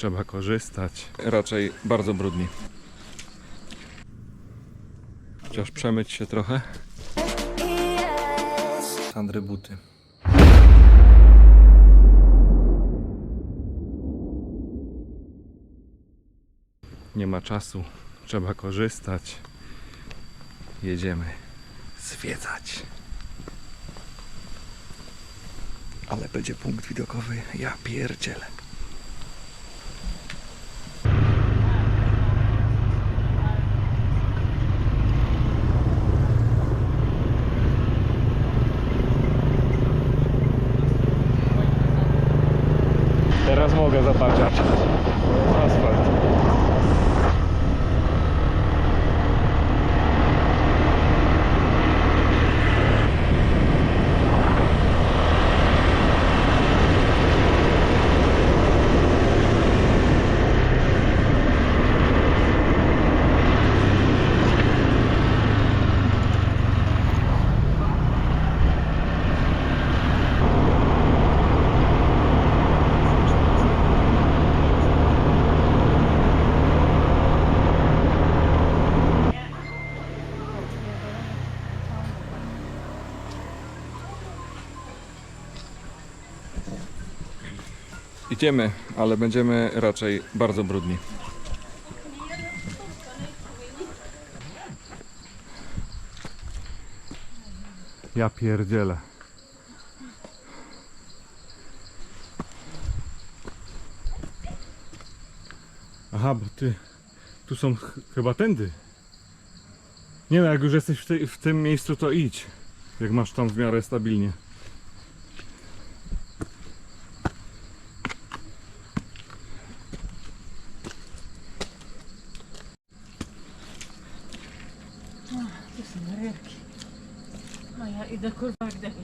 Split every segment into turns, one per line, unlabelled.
trzeba korzystać. Raczej bardzo brudni. Chociaż przemyć się trochę. Sandry buty. Nie ma czasu, trzeba korzystać. Jedziemy zwiedzać. Ale będzie punkt widokowy, ja pierdzielę. Teraz mogę zapatrzeć. Idziemy, ale będziemy raczej bardzo brudni. Ja pierdzielę. Aha, bo ty. Tu są ch- chyba tędy. Nie no, jak już jesteś w, w tym miejscu, to idź. Jak masz tam w miarę stabilnie.
Tu są rybki. A ja idę kurwa jak debil.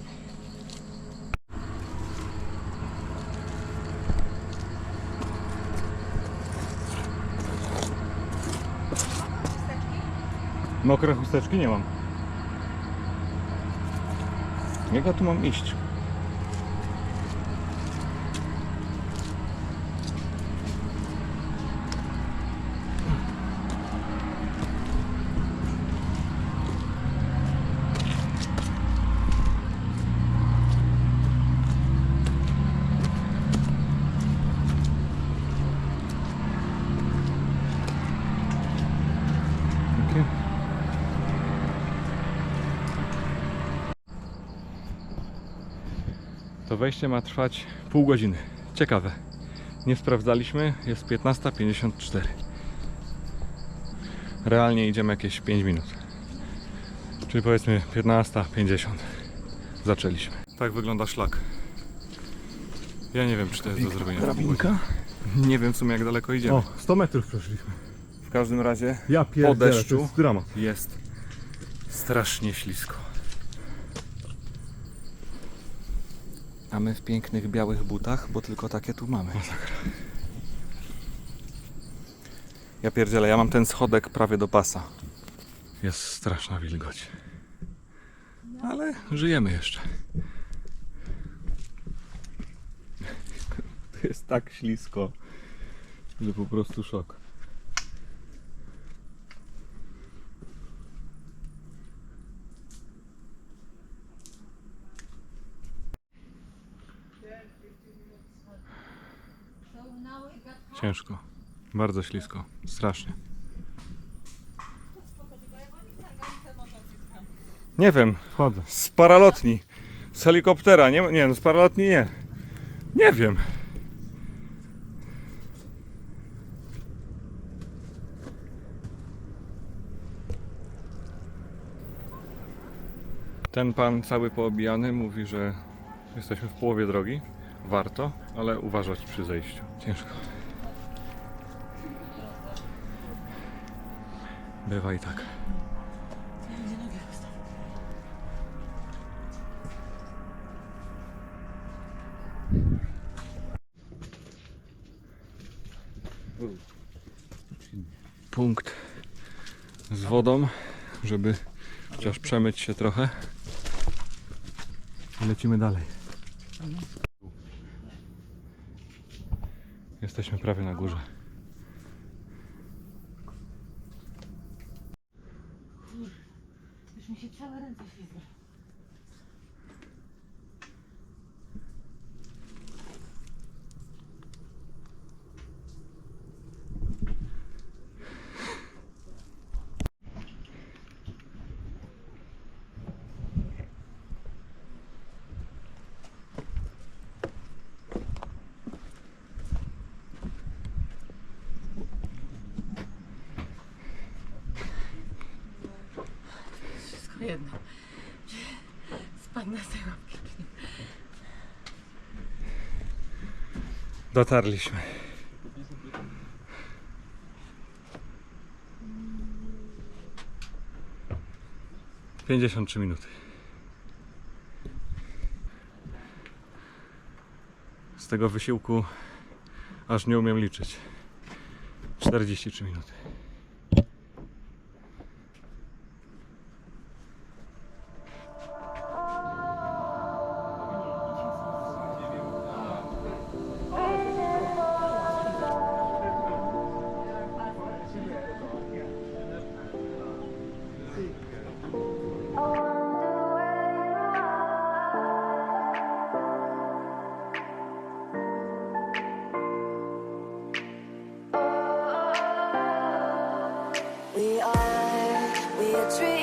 Mokre chusteczki nie mam. Jak ja tu mam iść? To wejście ma trwać pół godziny. Ciekawe. Nie sprawdzaliśmy, jest 15.54. Realnie idziemy jakieś 5 minut. Czyli powiedzmy 15.50. Zaczęliśmy. Tak wygląda szlak. Ja nie wiem, czy to jest do zrobienia.
Drabinka?
Nie wiem w sumie jak daleko idziemy.
O, 100 metrów przeszliśmy.
W każdym razie
Ja
Po deszczu.
jest dramat.
jest strasznie ślisko. A my w pięknych białych butach, bo tylko takie tu mamy. Ja pierdzielę, ja mam ten schodek prawie do pasa. Jest straszna wilgoć. Ale żyjemy jeszcze. To jest tak ślisko, że po prostu szok. Ciężko. Bardzo ślisko. Strasznie. Nie wiem.
Wchodzę.
Z paralotni. Z helikoptera. Nie, nie no z paralotni nie. Nie wiem. Ten pan cały poobijany mówi, że jesteśmy w połowie drogi. Warto, ale uważać przy zejściu. Ciężko. Bywa i tak. Punkt z wodą, żeby chociaż przemyć się trochę. Lecimy dalej. Jest Jesteśmy prawie na górze.
Już mi się całe ręce ślizgą.
Dotarliśmy. Pięćdziesiąt trzy minuty. Z tego wysiłku aż nie umiem liczyć. 43 minuty.
We are, we are dreaming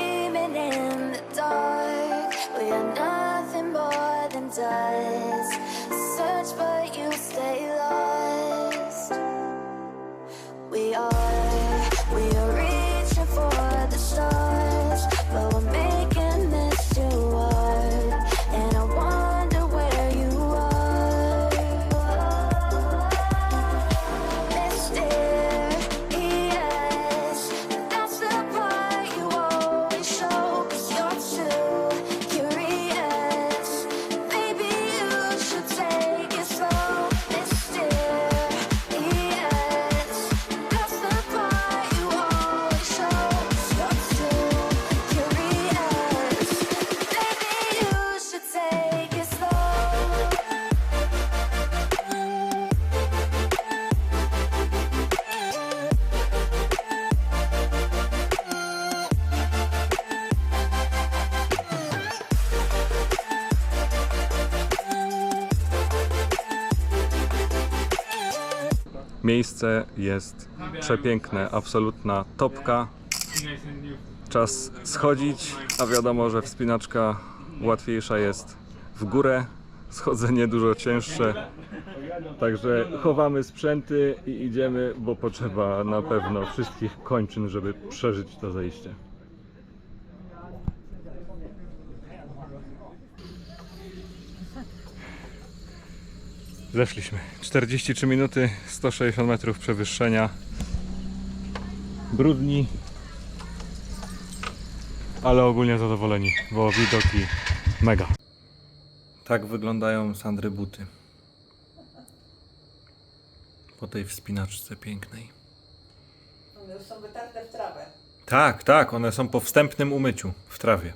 Miejsce jest przepiękne, absolutna topka. Czas schodzić, a wiadomo, że wspinaczka łatwiejsza jest w górę, schodzenie dużo cięższe. Także chowamy sprzęty i idziemy, bo potrzeba na pewno wszystkich kończyn, żeby przeżyć to zejście. Zeszliśmy. 43 minuty, 160 metrów przewyższenia. Brudni, ale ogólnie zadowoleni, bo widoki mega. Tak wyglądają Sandry buty. Po tej wspinaczce pięknej.
One już są wytarte w trawę.
Tak, tak, one są po wstępnym umyciu w trawie.